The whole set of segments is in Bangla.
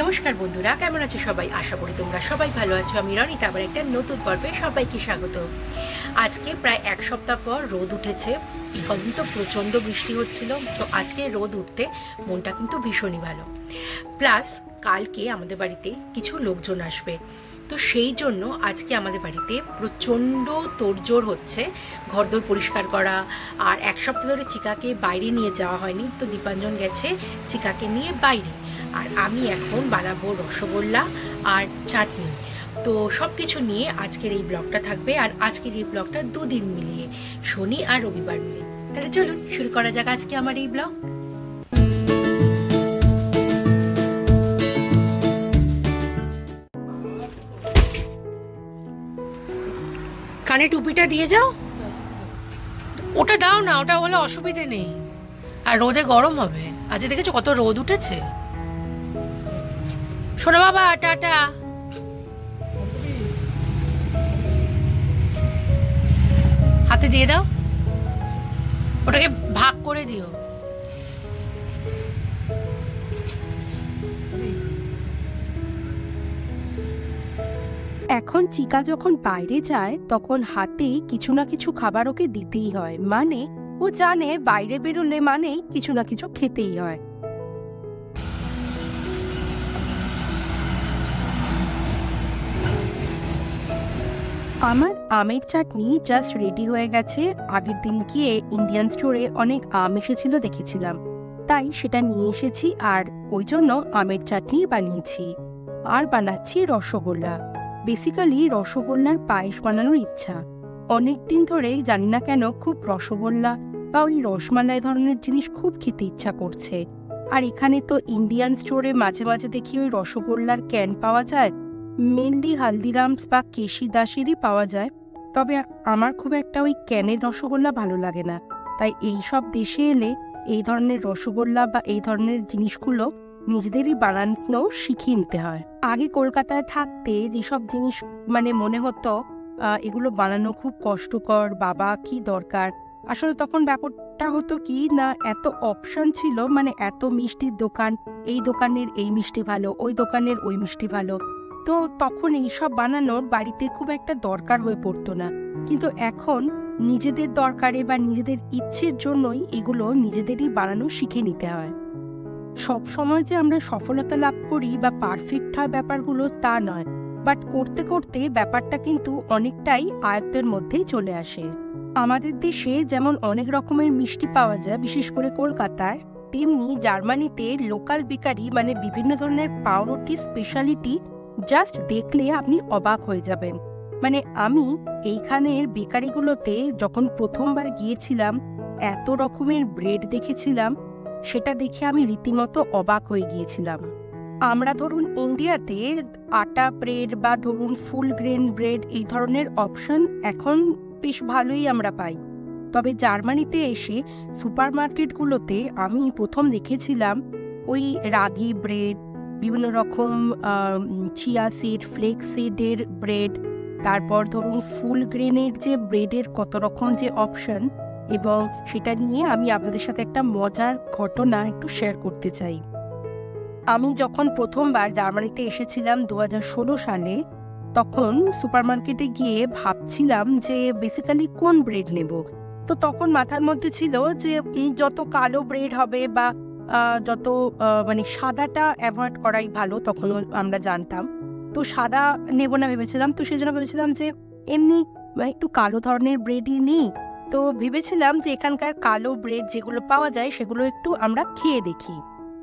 নমস্কার বন্ধুরা, কেমন আছো সবাই? আশা করি তোমরা সবাই ভালো আছো। আমি রনিতা, আবার একটা নতুন পর্বে সবাইকে স্বাগত। আজকে প্রায় এক সপ্তাহ পর রোদ উঠেছে কদিন তো প্রচণ্ড বৃষ্টি হচ্ছিল, তো আজকে রোদ উঠতে মনটা কিন্তু ভীষণই ভালো। প্লাস কালকে আমাদের বাড়িতে কিছু লোকজন আসবে, তো সেই জন্য আজকে আমাদের বাড়িতে প্রচণ্ড তোড়জোড় হচ্ছে, ঘরদোর পরিষ্কার করা, আর এক সপ্তাহ ধরে চিকাকে বাইরে নিয়ে যাওয়া হয়নি, তো দীপাঞ্জন গেছে চিকাকে নিয়ে বাইরে। আর আমি এখন বানাবো রসগোল্লা আর চাটনি। তো সব কিছু নিয়ে আজকের এই ব্লগটা থাকবে আর আজকের এই ব্লগটা দুদিন মিলিয়ে, শনি আর রবিবার মিলিয়ে। তাহলে চলুন, শুরু করা যাক আজকে আমার এই ব্লগ। কানে টুপিটা দিয়ে যাও। ওটা দাও না, ওটা বলে অসুবিধে নেই। আর রোদে গরম হবে। আজকে দেখেছ কত রোদ উঠেছে? শোনো বাবা, টাটা। হাতে দিয়ে দাও। ওটাকে ভাগ করে দিও। এখন চিকা যখন বাইরে যায়, তখন হাতে কিছু না কিছু খাবার ওকে দিতেই হয়। মানে ও জানে বাইরে বেরোলে মানেই কিছু না কিছু খেতেই হয়। আমার আমের চাটনি জাস্ট রেডি হয়ে গেছে। আগের দিন গিয়ে ইন্ডিয়ান স্টোরে অনেক আম এসেছিল দেখেছিলাম। তাই সেটা নিয়ে এসেছি আর ওই জন্য আমের চাটনি বানিয়েছি। আর বানাচ্ছি রসগোল্লা। বেসিক্যালি রসগোল্লার পায়েস বানানোর ইচ্ছা। অনেক দিন ধরেই জানি না কেন খুব রসগোল্লা বা ওই রসমালাই ধরনের জিনিস খুব খেতে ইচ্ছা করছে। আর এখানে তো ইন্ডিয়ান স্টোরে মাঝে মাঝে দেখি ওই রসগোল্লার ক্যান পাওয়া যায়। মেনলি হালদিরামস বা কেশি দাসেরই পাওয়া যায়, তবে আমার খুব একটা ওই ক্যানের রসগোল্লা ভালো লাগে না। তাই এই সব দেশে এলে এই ধরনের রসগোল্লা বা এই ধরনের জিনিসগুলো নিজেদেরই বানানো শিখিয়ে নিতে হয়। আগে কলকাতায় থাকতে যেসব জিনিস মানে মনে হতো এগুলো বানানো খুব কষ্টকর, বাবা কি দরকার? আসলে তখন ব্যাপারটা হতো কি না, এত অপশন ছিল মানে এত মিষ্টির দোকান, এই দোকানের এই মিষ্টি ভালো, ওই দোকানের ওই মিষ্টি ভালো। তো তখন এইসব বানানোর বাড়িতে খুব একটা দরকার হয়ে পড়তো না। কিন্তু এখন নিজেদের দরকারে বা নিজেদের ইচ্ছের জন্যই এগুলো নিজেদেরই বানানো শিখে নিতে হয়। সব সময় যে আমরা সফলতা লাভ করি বা পারফেক্ট হয় ব্যাপারগুলো তা নয় বাট করতে করতে ব্যাপারটা কিন্তু অনেকটাই আয়ত্তের মধ্যেই চলে আসে। আমাদের দেশে যেমন অনেক রকমের মিষ্টি পাওয়া যায়, বিশেষ করে কলকাতার তেমনি জার্মানিতে লোকাল বেকারি মানে বিভিন্ন ধরনের পাউরুটি স্পেশালিটি জাস্ট দেখলে আপনি অবাক হয়ে যাবেন। মানে আমি এইখানের বেকারিগুলোতে যখন প্রথমবার গিয়েছিলাম, এত রকমের ব্রেড দেখেছিলাম, সেটা দেখে আমি রীতিমতো অবাক হয়ে গিয়েছিলাম। আমরা ধরুন ইন্ডিয়াতে আটা ব্রেড বা ধরুন ফুল গ্রেন ব্রেড এই ধরনের অপশন এখন বেশ ভালোই আমরা পাই। তবে জার্মানিতে এসে সুপার মার্কেটগুলোতে আমি প্রথম দেখেছিলাম ওই রাগি ব্রেড বিভিন্ন রকম চিয়া সিড ফ্লেক্স সিডের ব্রেড তারপর ধরুন ফুল গ্রেনের যে ব্রেডের কত রকম যে অপশন এবং সেটা নিয়ে আমি আপনাদের সাথে একটা মজার ঘটনা একটু শেয়ার করতে চাই। আমি যখন প্রথমবার জার্মানিতে এসেছিলাম দু হাজার ষোলো সালে, তখন সুপারমার্কেটে গিয়ে ভাবছিলাম যে বেসিক্যালি কোন ব্রেড নেব? তো তখন মাথার মধ্যে ছিল যে যত কালো ব্রেড হবে বা যত মানে সাদাটা অ্যাভয়েড করাই ভালো তখন আমরা জানতাম। তো সাদা নেব না ভেবেছিলাম, তো সেই জন্য ভেবেছিলাম যে এমনি একটু কালো ধরনের ব্রেডই নিই। তো ভেবেছিলাম যে এখানকার কালো ব্রেড যেগুলো পাওয়া যায়, সেগুলো একটু আমরা খেয়ে দেখি।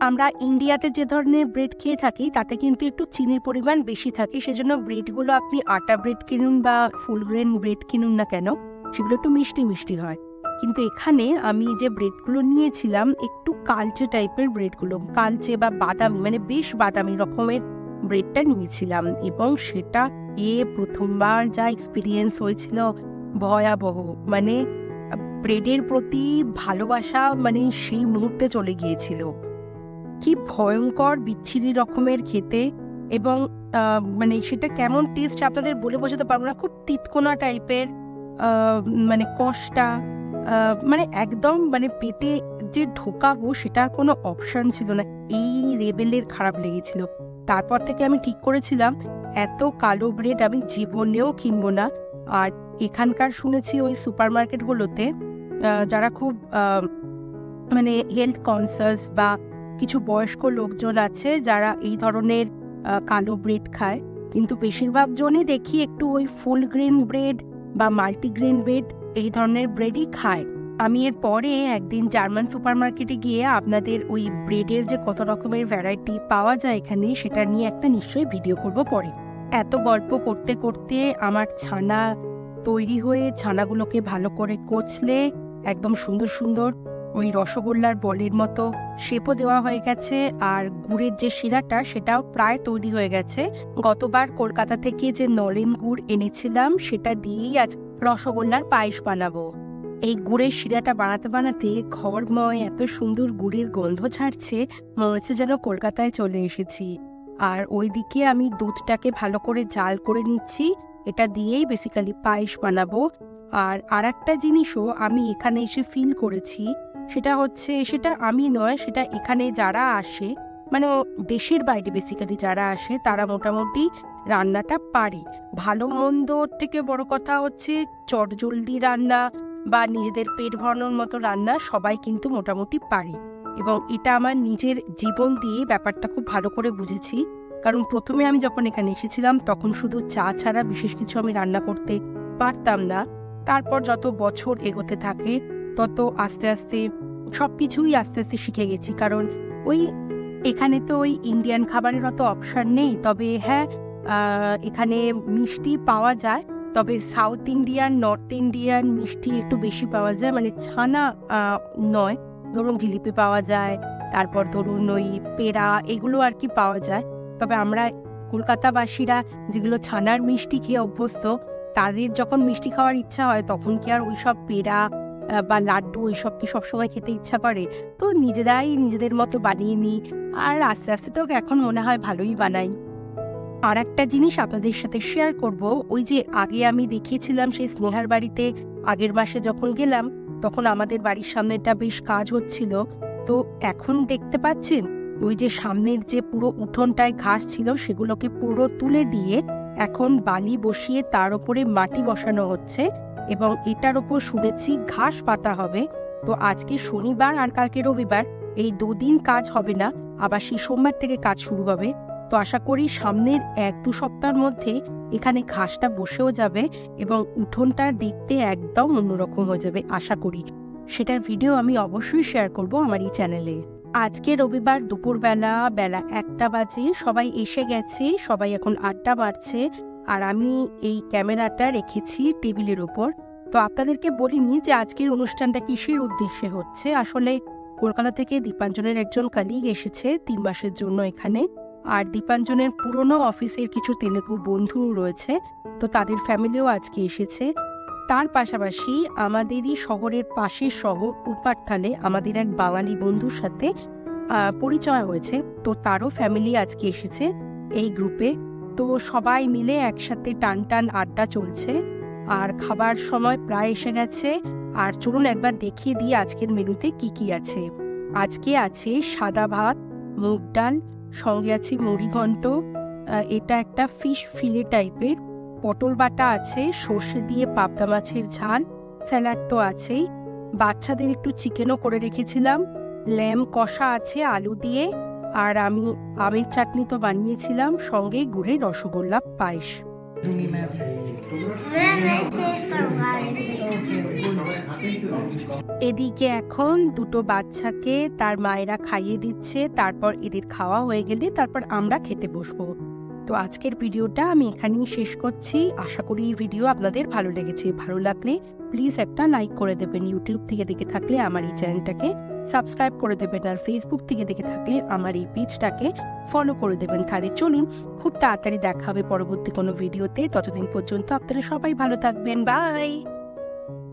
আমরা ইন্ডিয়াতে যে ধরনের ব্রেড খেয়ে থাকি, তাতে কিন্তু একটু চিনির পরিমাণ বেশি থাকে, সেজন্য ব্রেডগুলো আপনি আটা ব্রেড কিনুন বা ফুল গ্রেন ব্রেড কিনুন না কেন, সেগুলো একটু মিষ্টি মিষ্টি হয়। কিন্তু এখানে আমি যে ব্রেডগুলো নিয়েছিলাম, একটু কালচে টাইপের ব্রেডগুলো কালচে বা বাদামি মানে বেশ বাদামি রকমের ব্রেডটা নিয়েছিলাম এবং সেটা এ প্রথমবার যা এক্সপিরিয়েন্স হয়েছিল ভয়াবহ। মানে ব্রেডের প্রতি ভালোবাসা মানে সেই মুহূর্তে চলে গিয়েছিল। কি ভয়ঙ্কর, বিচ্ছিরি রকমের খেতে এবং মানে সেটা কেমন টেস্ট আপনাদের বলে বোঝাতে পারব না, খুব তিতকোনা টাইপের মানে কষ্টা মানে একদম মানে পেটে যে ঢোকাবো সেটার কোনো অপশন ছিল না। এই লেভেলের খারাপ লেগেছিল। তারপর থেকে আমি ঠিক করেছিলাম, এত কালো ব্রেড আমি জীবনেও কিনবো না। আর এখানকার শুনেছি ওই সুপার মার্কেটগুলোতে যারা খুব মানে হেলথ কনসাস বা কিছু বয়স্ক লোকজন আছে, যারা এই ধরনের কালো ব্রেড খায়। কিন্তু বেশিরভাগ জনই দেখি একটু ওই ফুল গ্রেন ব্রেড বা মাল্টিগ্রেন ব্রেড এই ধরনের ব্রেডই খায়। আমি এর পরে একদিন জার্মান সুপার মার্কেটে গিয়ে আপনাদের ওই ব্রেডের যে কত রকমের ভ্যারাইটি পাওয়া যায় এখানে, সেটা নিয়ে একটা নিশ্চয়ই ভিডিও করব পরে। এত গল্প করতে করতে আমার ছানা তৈরি হয়ে ছানাগুলোকে ভালো করে কচলে, একদম সুন্দর সুন্দর ওই রসগোল্লার বলের মতো শেপও দেওয়া হয়ে গেছে আর গুড়ের যে শিরাটা, সেটাও প্রায় তৈরি হয়ে গেছে। গতবার কলকাতা থেকে যে নলেন গুড় এনেছিলাম, সেটা দিয়েই আজ রসগোল্লার পায়েস বানাবো। এই গুড়ের শিরাটা বানাতে বানাতে ঘরময় এত সুন্দর গুড়ের গন্ধ ছাড়ছে, মনে হচ্ছে যেন কলকাতায় চলে এসেছি। আর ওইদিকে আমি দুধটাকে ভালো করে জাল করে নিচ্ছি, এটা দিয়েই বেসিক্যালি পায়েস বানাবো। আর আর একটা জিনিসও আমি এখানে এসে ফিল করেছি, সেটা হচ্ছে, সেটা আমি নয়, সেটা এখানে যারা আসে মানে দেশের বাইরে বেসিক্যালি যারা আসে, তারা মোটামুটি রান্নাটা পারে। ভালো মন্দ থেকে বড় কথা হচ্ছে চটজলদি রান্না বা নিজেদের পেট ভরানোর মতো রান্না সবাই কিন্তু মোটামুটি পারে। এবং এটা আমার নিজের জীবন দিয়ে ব্যাপারটা খুব ভালো করে বুঝেছি। কারণ প্রথমে আমি যখন এখানে এসেছিলাম, তখন শুধু চা ছাড়া বিশেষ কিছু আমি রান্না করতে পারতাম না। তারপর যত বছর এগোতে থাকে, তত আস্তে আস্তে সব কিছুই আস্তে আস্তে শিখে গেছি। কারণ ওই এখানে তো ওই ইন্ডিয়ান খাবারের অত অপশান নেই। তবে হ্যাঁ এখানে মিষ্টি পাওয়া যায়, তবে সাউথ ইন্ডিয়ান, নর্থ ইন্ডিয়ান মিষ্টি একটু বেশি পাওয়া যায় মানে ছানা নয়, ধরুন জিলিপি পাওয়া যায়, তারপর ধরুন ওই পেড়া, এগুলো আর কি পাওয়া যায়। তবে আমরা কলকাতাবাসীরা যেগুলো ছানার মিষ্টি খেয়ে অভ্যস্ত, তাদের যখন মিষ্টি খাওয়ার ইচ্ছা হয়, তখন কি আর ওইসব পেড়া বা লাড্ডু ওইসব কি সবসময় খেতে ইচ্ছা করে? তো নিজেরাই নিজেদের মতো বানিয়ে নিই, আর আস্তে আস্তে তো এখন মনে হয় ভালোই বানাই। আর একটা জিনিস আপনাদের সাথে শেয়ার করব, ওই যে আগে আমি দেখিয়েছিলাম সেই স্নেহার বাড়িতে, আগের মাসে যখন গেলাম, তখন আমাদের বাড়ির সামনেটা বেশ কাজ হচ্ছিল। তো এখন দেখতে পাচ্ছেন, ওই যে সামনের যে পুরো উঠোনটায় ঘাস ছিল, সেগুলোকে পুরো তুলে দিয়ে এখন বালি বসিয়ে তার উপরে মাটি বসানো হচ্ছে এবং এটার ওপর শুনেছি ঘাস পাতা হবে। তো আজকে শনিবার আর কালকে রবিবার, এই দুদিন কাজ হবে না, আবার সেই সোমবার থেকে কাজ শুরু হবে। তো আশা করি সামনের এক দু সপ্তাহের মধ্যে এখানে ঘাসটা বসেও যাবে এবং উঠোনটা দেখতে একদম অন্যরকম হয়ে যাবে, আশা করি। সেটার ভিডিও আমি অবশ্যই শেয়ার করব আমার এই চ্যানেলে আজকে রবিবার দুপুরবেলা, বেলা একটা বাজে, সবাই এসে গেছে, সবাই এখন আড্ডা মারছে, আর আমি এই ক্যামেরাটা রেখেছি টেবিলের ওপর তো আপনাদেরকে বলিনি যে আজকের অনুষ্ঠানটা কিসের উদ্দেশ্যে হচ্ছে? আসলে কলকাতা থেকে দীপাঞ্জনের একজন কালিগ এসেছে তিন মাসের জন্য এখানে। আর দীপাঞ্জনের পুরনো অফিসের কিছু তেলেগু বন্ধু রয়েছে, তো তাদের ফ্যামিলিও আজকে এসেছে। তার পাশাপাশি আমাদেরই শহরের পাশের শহর উপারথালে আমাদের এক বাঙালি বন্ধুর সাথে পরিচয় হয়েছে, তো তারও ফ্যামিলি আজকে এসেছে এই গ্রুপে। তো সবাই মিলে একসাথে টান টান আড্ডা চলছে, আর খাবার সময় প্রায় এসে গেছে। আর চলুন একবার দেখিয়ে দিই আজকের মেনুতে কি কি আছে। আজকে আছে সাদা ভাত, মুগ ডাল সঙ্গে আছে মুড়িঘণ্ট এটা একটা ফিশ ফিলে টাইপের পটল বাটা আছে, সর্ষে দিয়ে পাবদা মাছের ঝাল স্যালাড তো আছেই। বাচ্চাদের একটু চিকেনও করে রেখেছিলাম। ল্যাম কষা আছে আলু দিয়ে, আর আমি আমের চাটনি তো বানিয়েছিলাম, সঙ্গে গুড়ে রসগোল্লা পায়েস। এদিকে এখন দুটো বাচ্চাকে তার মায়েরা খাইয়ে দিচ্ছে, তারপর এদের খাওয়া হয়ে গেলে তারপর আমরা খেতে বসবো। তো আজকের ভিডিওটা আমি এখানেই শেষ করছি। আশা করি এই ভিডিও আপনাদের ভালো লেগেছে। ভালো লাগলে প্লিজ একটা লাইক করে দেবেন। ইউটিউব থেকে দেখে থাকলে আমার এই চ্যানেলটাকে সাবস্ক্রাইব করে দেবেন। আর ফেসবুক থেকে দেখে থাকলে আমার এই পেজটাকে ফলো করে দেবেন। তাহলে চলুন খুব তাড়াতাড়ি দেখা হবে পরবর্তী কোনো ভিডিওতে। ততদিন পর্যন্ত আপনারা সবাই ভালো থাকবেন। বাই